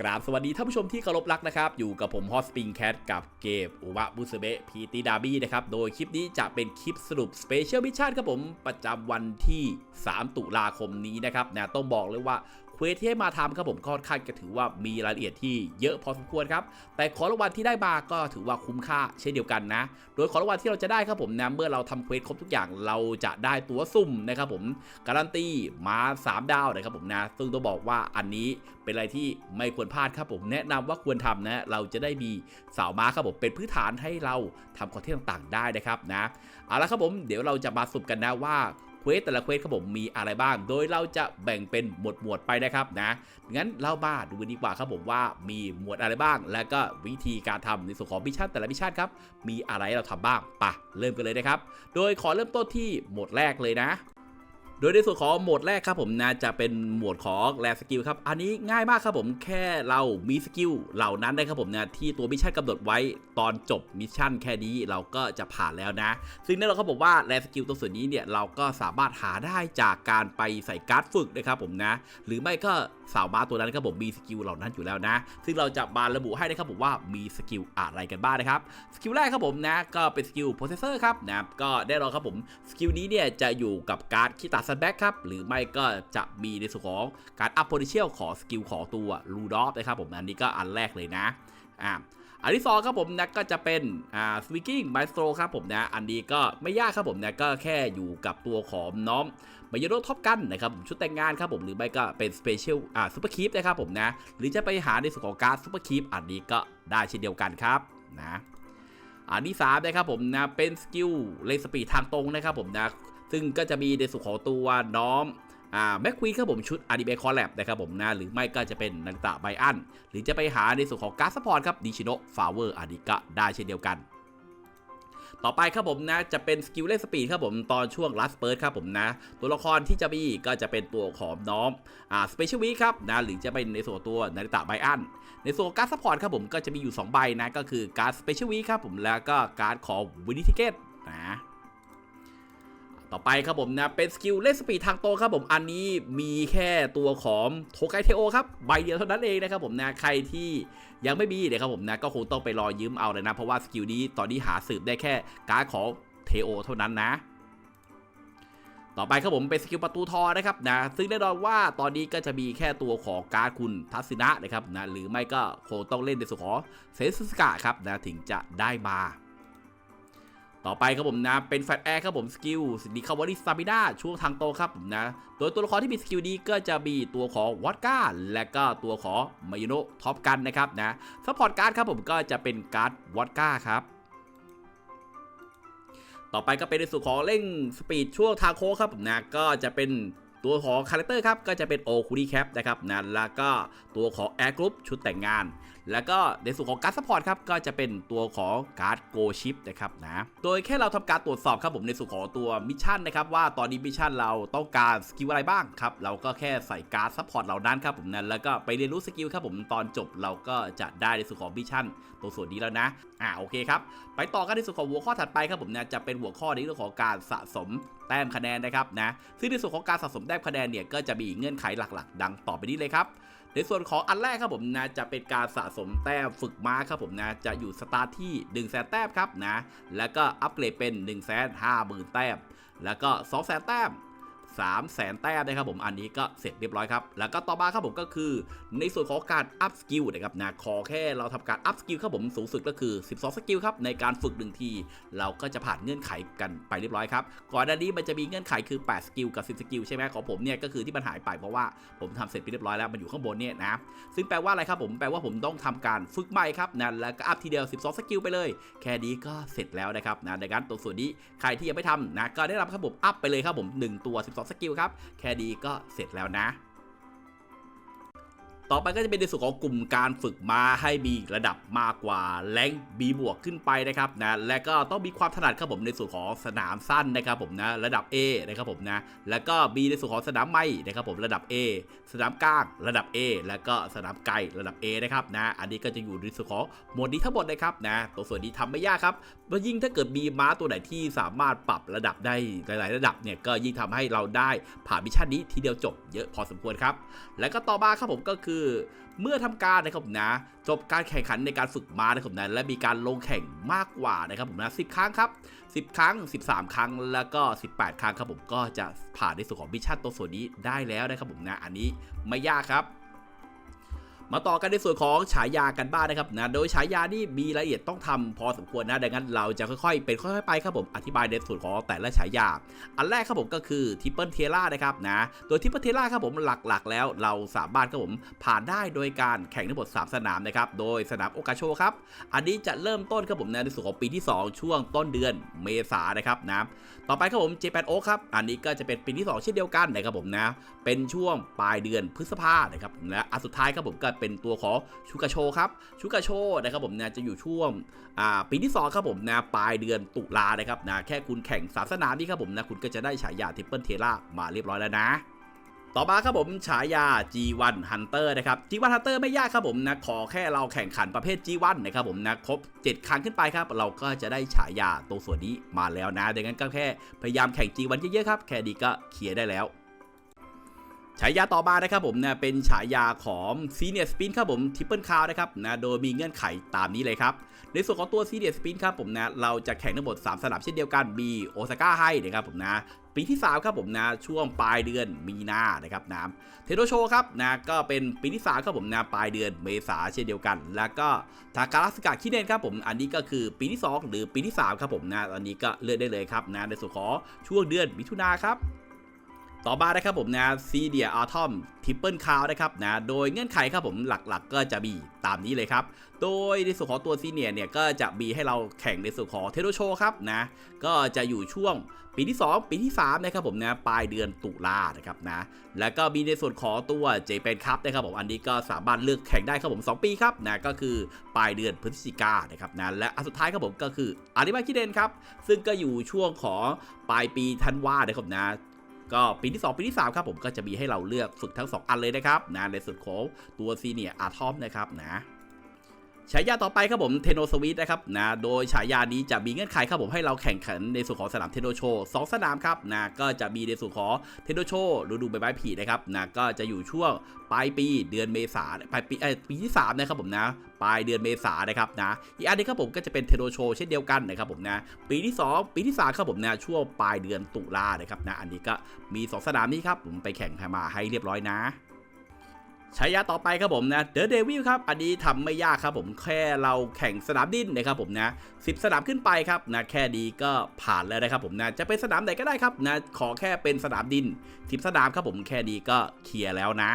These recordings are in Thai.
กราบสวัสดีท่านผู้ชมที่เคารพรักนะครับ อยู่กับผมฮอสปิงแคทกับเกมอุบะบุสเบะพีตีดาบี้นะครับ โดยคลิปนี้จะเป็นคลิปสรุปสเปเชียลมิชชั่นครับผม ประจำวันที่ 3 ตุลาคมนี้นะครับนะต้องบอกเลยว่า เควสที่ให้มาทำครับผมค่อนข้างจะถือว่ามีรายละเอียดที่เยอะพอสมควรครับ แต่ของรางวัลที่ได้มาก็ถือว่าคุ้มค่าเช่นเดียวกันนะ โดยของรางวัลที่เราจะได้ครับผมนะเมื่อเราทำเควสครบทุกอย่างเราจะได้ตั๋วซุ่มนะครับผมการันตีมา3 ดาวนะครับผมนะ ซึ่งต้องบอกว่าอันนี้เป็นอะไรที่ไม่ควรพลาดครับผมแนะนำว่าควรทำนะเราจะได้มีสาวม้าครับผมเป็นพื้นฐานให้เราทำคอนเทนต์ต่างๆ ได้นะครับนะเอาละครับผมเดี๋ยวเราจะมาสรุปกันนะว่า ควสแต่ละเควสครับผมมีอะไรบ้าง โดยเราจะแบ่งเป็นหมวดหมวดไปนะครับนะงั้นเล่าบ้าดูกันดีกว่าครับผมว่ามีหมวดอะไรบ้าง และก็วิธีการทำในส่วนของมิชชั่นแต่ละมิชชั่นครับมีอะไรเราทำบ้างปะเริ่มกันเลยนะครับ โดยขอเริ่มต้นที่หมวดแรกเลยนะ โดยในส่วนของโหมดแรกครับผมนะจะเป็นโหมดของแลสกิลครับอันนี้ง่ายมากครับผมแค่เรามีสกิลเหล่านั้นได้ครับผมนะที่ตัวมิชชั่นกำหนดไว้ตอนจบมิชชั่นแค่นี้เราก็จะผ่านแล้วนะ ซึ่งแน่นอนครับผมว่าแลสกิลตัวส่วนนี้เนี่ยเราก็สามารถหาได้จากการไปใส่การ์ดฝึกนะครับผมนะ หรือไม่ก็สาวม้าตัวนั้นครับผมมีสกิลเหล่านั้นอยู่แล้วนะ ซึ่งเราจะมาระบุให้นะครับผมว่ามีสกิลอะไรกันบ้างนะครับสกิลแรกครับผมนะก็เป็นสกิลโปรเซสเซอร์ครับนะก็แน่นอนครับผมสกิลนี้เนี่ยจะอยู่กับการ์ดคิตาซันแบ็กครับ หรือไม่ก็จะมีในส่วนของการอัพโพเทนเชียลของสกิลของตัวลูดอฟนะครับผมอันนี้ก็อันแรกเลยนะอ่าอันที่สองครับผมนะก็จะเป็นอ่าสวิกกิ้งไมสโตรครับผมนะอันนี้ก็ไม่ยากครับผมนะก็แค่อยู่กับตัวของน้องมายโรท็อปกันนะครับผมชุดแต่งงานครับผมหรือไม่ก็เป็นสเปเชียลอ่าซูเปอร์คีปนะครับผมนะหรือจะไปหาในส่วนของการซูเปอร์คีปอันนี้ก็ได้เช่นเดียวกันครับนะอันที่3นะครับผมนะเป็นสกิลเลนสปีดทางตรงนะครับผมนะ ซึ่งก็จะมีในส่วนของตัวน้องแม็กควีนครับผมชุดอดีเบคอลแลบนะครับผมนะหรือไม่ก็จะเป็นนังตะไบอัน หรือจะไปหาในส่วนของการ์ดซัพพอร์ตครับดิชิโนฟาวเวอร์อันนี้ก็ได้เช่นเดียวกันต่อไปครับผมนะจะเป็นสกิลเล่นสปีดครับผมตอนช่วงลัสเปิร์ดครับผมนะ ตัวละครที่จะมีก็จะเป็นตัวของน้องอ่าสเปเชียลวีครับนะหรือจะเป็นในส่วนตัวนาริตะไบอัน ในส่วนการ์ดซัพพอร์ตครับผมก็จะมีอยู่ 2 ใบนะ ก็คือการ์ดสเปเชียลวีครับผมแล้วก็การ์ดของวินิทิเกตนะ ต่อไปครับผมนะเป็นสกิลเล่นสปีดทางตครับผมอันนี้มีแค่ตัวของโทไกเทโอครับใบเดียวเท่านั้นเองนะครับผมนะใครที่ยังไม่มีเนี่ยครับผมนะก็คงต้องไปรอยืมเอาเลยนะ เพราะว่าสกิลนี้ตอนนี้หาสืบได้แค่การ์ดของเทโอเท่านั้นนะต่อไปครับผมเป็นสกิลประตูทอนะครับนะซึ่งแน่นอนว่าตอนนี้ก็จะมีแค่ตัวของการ์ดคุณทัศนะนะครับนะหรือไม่ก็คงต้องเล่นในส่วนของเซนสกะครับนะถึงจะได้มา ต่อไปครับผมนะ เป็นแฟตแอร์ครับผมสกิลสิดีคาวารีสตามินาช่วงทางโตครับผมนะ โดยตัวละครที่มีสกิลนี้ก็จะมีตัวของวอดก้าและก็ตัวของมายโนท็อปกันนะครับนะซัพพอร์ตการ์ดครับผมก็จะเป็นการ์ดวอดก้าครับต่อไปก็เป็นในส่วนของเร่งสปีดช่วงทางโค้งครับผมนะก็จะเป็นตัวของคาแรคเตอร์ครับก็จะเป็นโอคูดีแคปนะครับนะแล้วก็ตัวของแอร์กรุ๊ปชุดแต่งงาน แล้วก็ในส่วนของการ์ดซัพพอร์ตครับก็จะเป็นตัวของการ์ดโกชิปนะครับนะโดยแค่เราทำการตรวจสอบครับผมในส่วนของตัวมิชชั่นนะครับว่าตอนนี้มิชชั่นเราต้องการสกิลอะไรบ้างครับเราก็แค่ใส่การ์ดซัพพอร์ตเหล่านั้นครับผมนะแล้วก็ไปเรียนรู้สกิลครับผมตอนจบเราก็จะได้ในส่วนของมิชชั่นตัวส่วนนี้แล้วนะอ่าโอเคครับไปต่อกันในส่วนของหัวข้อถัดไปครับผมนะจะเป็นหัวข้อในเรื่องของการสะสมแต้มคะแนนนะครับนะซึ่งในส่วนของการสะสมแต้มคะแนนเนี่ยก็จะมีเงื่อนไขหลัก ๆ ดังต่อไปนี้เลยครับ ในส่วนของอันแรกครับผมนะจะเป็นการสะสมแต้มฝึกม้าครับผมนะจะอยู่สตาร์ทที่1 0 0 0 0แสนแต้มครับนะแล้วก็อัปเกรดเป็น1 5 0 0 0 0แต้มแล้วก็2 0 0แสนแต้ม 3 0 0แสนแต้มนะครับผมอันนี้ก็เสร็จเรียบร้อยครับ แล้วก็ต่อมาครับผมก็คือ ในส่วนของการอัพสกิลนะครับนะขอแค่เราทำการอัพสกิลครับผมสูงสุดก็คือ 12 สกิลครับในการฝึกหนึ่งที เราก็จะผ่านเงื่อนไขกันไปเรียบร้อยครับ ก่อนหน้านี้มันจะมีเงื่อนไขคือ 8 สกิลกับ 10 สกิลใช่ไหมของผมเนี่ยก็คือที่มันหายไปเพราะว่าผมทำเสร็จไปเรียบร้อยแล้วมันอยู่ข้างบนเนี่ยนะซึ่งแปลว่าอะไรครับผมแปลว่าผมต้องทำการฝึกใหม่ครับนะแล้วก็อัพทีเดียว 12 สกิลไปเลย แค่นี้ก็เสร็จแล้วนะครับนะดังนั้นตัวส่วนนี้ใครที่ยังไม่ทำนะก็ได้รับครับผมอัพไปเลยครับผม1ตัว 12สกิลครับ แค่ดีก็เสร็จแล้วนะ ต่อไปก็จะเป็นในส่วนของกลุ่มการฝึกม้าให้มีระดับมากกว่าแรงบีบวกขึ้นไปนะครับนะและก็ต้องมีความถนัดครับผมในส่วนของสนามสั้นนะครับผมนะระดับ A นะครับผมนะแล้วก็มีในส่วนของสนามไม้นะครับผมระดับ A สนามกลางระดับ A แล้วก็สนามไกลระดับ A นะครับนะอันนี้ก็จะอยู่ในส่วนของหมวดนี้ทั้งหมดนะครับนะตัวส่วนนี้ทำไม่ยากครับแล้วยิ่งถ้าเกิดมีม้าตัวไหนที่สามารถปรับระดับได้หลาย ๆ ระดับเนี่ยก็ยิ่งทำให้เราได้ผ่านมิชชั่นนี้ทีเดียวจบเยอะพอสมควรครับแล้วก็ต่อมาครับผมก็คือเมื่อทำการนะครับผมนะจบการแข่งขันในการฝึกม้านะครับผมนะและมีการลงแข่งมากกว่านะครับผมนะสิครั้งครับ 10 ครั้ง 13 ครั้งแล้วก็ 18 ครั้งครับผมก็จะผ่านในส่วนของมิชชั่นตัวส่วนนี้ได้แล้วนะครับผมนะอันนี้ไม่ยากครับ มาต่อกันในส่วนของฉายากันบ้างนะครับนะโดยฉายานี่มีรายละเอียดต้องทำพอสมควรนะดังนั้นเราจะค่อยๆ เป็นค่อยๆไปครับผมอธิบายในส่วนของแต่ละฉายา อันแรกครับผมก็คือทิปเปิลเทล่านะครับนะโดยทิปเปิลเทล่าครับผมหลักๆ แล้วเราสามารถครับผมผ่านได้โดยการแข่งทั้งหมด3สนามนะครับโดยสนามโอกาโชครับอันนี้จะเริ่มต้นครับผมในส่วนของปีที่ 2 ช่วงต้นเดือนเมษานะครับนะต่อไปครับผมเจแปนโอครับอันนี้ก็จะเป็นปีที่ 2 เช่นเดียวกันนะครับผมนะเป็นช่วงปลายเดือนพฤษภานะครับและอันสุดท้ายครับผมก็เป็นตัวของชูกาโชครับชูกาโชนะครับผมนะจะอยู่ช่วงปีที่2ครับผมนะปลายเดือนตุลานะครับนะแค่คุณแข่งสามสนามนี่ครับผมนะคุณก็จะได้ฉายาทิปเปิลเทล่ามาเรียบร้อยแล้วนะต่อมาครับผมฉายา G1 Hunter นะครับ G1 Hunter ไม่ยากครับผมนะขอแค่เราแข่งขันประเภท G1 นะครับผมนะครบ 7 ครั้งขึ้นไปครับ เราก็จะได้ฉายาตัวส่วนนี้มาแล้วนะดังนั้นก็แค่พยายามแข่ง G1 เยอะๆครับ แค่นี้ก็เคลียร์ได้แล้ว ฉายาต่อมานะครับผมนะเป็นฉายาของ Senior Spin ครับผมทิปเปิลคาวนะครับนะโดยมีเงื่อนไขตามนี้เลยครับ ในส่วนของตัว Senior Spin ครับผมนะเราจะแข่งทั้งหมด 3 สนามเช่นเดียวกันมีโอซาก้าให้นะครับผมนะปีที่ 3 ครับผมนะช่วงปลายเดือนมีนานะครับนะเทโดโชครับนะก็เป็นปีที่ 3 ครับผมนะปลายเดือนเมษาเช่นเดียวกัน แล้วก็ทาการัสกาคิเนนครับผมอันนี้ก็คือปีที่ 2 หรือปีที่ 3 ครับผมนะอันนี้ก็เลือกได้เลยครับนะในส่วนของช่วงเดือนมิถุนาครับ ต่อมานะครับผมนะซีเดียอาร์ทอมทิปเปิลคาวนะครับนะโดยเงื่อนไขครับผมหลักๆ ก็จะมีตามนี้เลยครับ โดยในส่วนของตัวซีเนียเนี่ยก็จะมีให้เราแข่งในส่วนของเทโดโชครับนะก็จะอยู่ช่วงปีที่ 2 ปีที่3นะครับผมนะปลายเดือนตุลานะครับนะแล้วก็มีในส่วนของตัวเจเปนคัพนะครับผมอันนี้ก็สามารถเลือกแข่งได้ครับผม 2 ปีครับนะก็คือปลายเดือนพฤศจิกานะครับนะและอันสุดท้ายครับผมก็คืออาริมาคิเดนครับซึ่งก็อยู่ช่วงของปลายปีธันวานะครับนะ ก็ปีที่ 2 ปีที่ 3 ครับผมก็จะมีให้เราเลือกฝึกทั้ง 2 อันเลยนะครับนะในส่วนของตัวซีเนียอาร์ทอมนะครับนะ ฉายาต่อไปครับผมเทโนสวิตนะครับนะโดยฉายานี้จะมีเงื่อนไขครับผมให้เราแข่งขันในส่วนของสนามเทโนโชสองสนามครับนะก็จะมีในส่วนของเทโนโชฤดูใบไม้ผลินะครับนะก็จะอยู่ช่วงปลายปีเดือนเมษาปลายปีเอ้ยปีที่3นะครับผมนะปลายเดือนเมษานะครับนะอีกอันนึงครับผมก็จะเป็นเทโนโชเช่นเดียวกันนะครับผมนะปีที่ 2 ปีที่3ครับผมนะช่วงปลายเดือนตุลานะครับนะอันนี้ก็มี 2 สนามนี้ครับผมไปแข่งมาให้เรียบร้อยนะ ฉายาต่อไปครับผมนะเดอะเดวิลครับอันนี้ทำไม่ยากครับผมแค่เราแข่งสนามดินนะครับผมนะสิสนามขึ้นไปครับนะแค่นี้ก็ผ่านแล้วนะครับผมนะจะเป็นสนามไหนก็ได้ครับนะขอแค่เป็นสนามดิน10สนามครับผมแค่นี้ก็เคลียร์แล้วนะ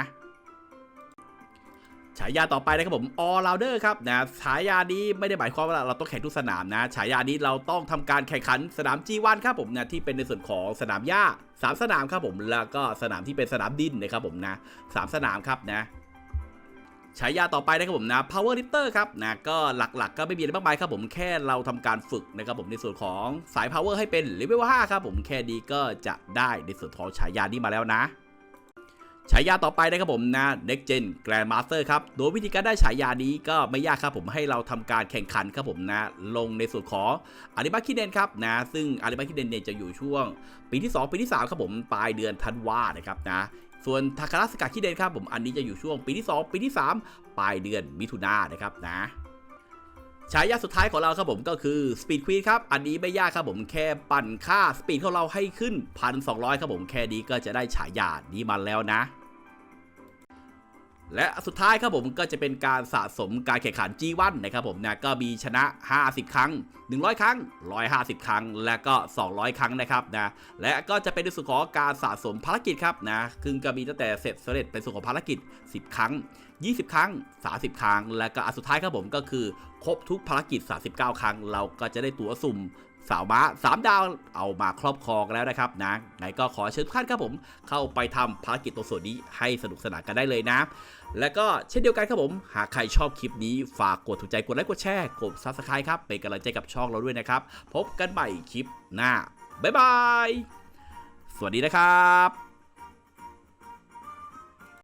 ฉายาต่อไปนะครับผม all rounder ครับนะฉายานี้ไม่ได้หมายความว่าเราต้องแข่งทุกสนามนะฉายานี้เราต้องทำการแข่งขันสนาม G1 ครับผมนะที่เป็นในส่วนของสนามหญ้าสามสนามครับผมแล้วก็สนามที่เป็นสนามดินนะครับผมนะสามสนามครับนะฉายาต่อไปนะครับผมนะ power lifter ครับนะก็หลักๆ ก็ไม่มีอะไรมากมายครับผมแค่เราทำการฝึกนะครับผมในส่วนของสาย power ให้เป็น level 5ครับผมแค่นี้ก็จะได้ในส่วนของฉายานี้มาแล้วนะ ฉายาต่อไปนะครับผมนะ Next Gen Grandmaster ครับ โดยวิธีการได้ฉายานี้ก็ไม่ยากครับผมให้เราทำการแข่งขันครับผมนะ ลงในส่วนของอาริมาคิเดนครับนะ ซึ่งอาริมาคิเดนเนี่ยจะอยู่ช่วง ปีที่ 2 ปีที่ 3 ครับผม ปลายเดือนธันวานะครับนะส่วนทาคาราสกาคิเดนครับผมอันนี้จะอยู่ช่วงปีที่ 2 ปีที่ 3 ปลายเดือนมิถุนายนนะครับนะ ฉายาสุดท้ายของเราครับผมก็คือ Speed Queen ครับ อันนี้ไม่ยากครับผมแค่ปั่นค่า Speed ของเราให้ขึ้น 1,200 ครับผมแค่นี้ก็จะได้ฉายานี้มาแล้วนะ และสุดท้ายครับผมก็จะเป็นการสะสมการแข่งขัน G1 นะครับผมนะก็มีชนะ 50 ครั้ง 100 ครั้ง 150 ครั้ง และก็ 200 ครั้งนะครับนะและก็จะเป็นในส่วนของการสะสมภารกิจครับนะคือก็มีตั้งแต่เสร็จสำเร็จเป็นส่วนของภารกิจ 10 ครั้ง 20 ครั้ง 30 ครั้ง และก็อันสุดท้ายครับผมก็คือ ครบทุกภารกิจ 39 ครั้ง เราก็จะได้ตั๋วสุ่ม สาวม้ามดาวเอามาครอบครองแล้วนะครับนะไหนก็ขอเชิญทุกท่านครับผมเข้าไปทำภารกิจตัวส่วนนี้ให้สนุกสนานกันได้เลยนะ และก็เช่นเดียวกันครับผม หากใครชอบคลิปนี้ฝากกดถูกใจกดไลค์กดแชร์กดซับสไครต์ครับเป็นกำลังใจกับช่องเราด้วยนะครับ พบกันใหม่คลิปหน้าบ๊ายบาย สวัสดีนะครับ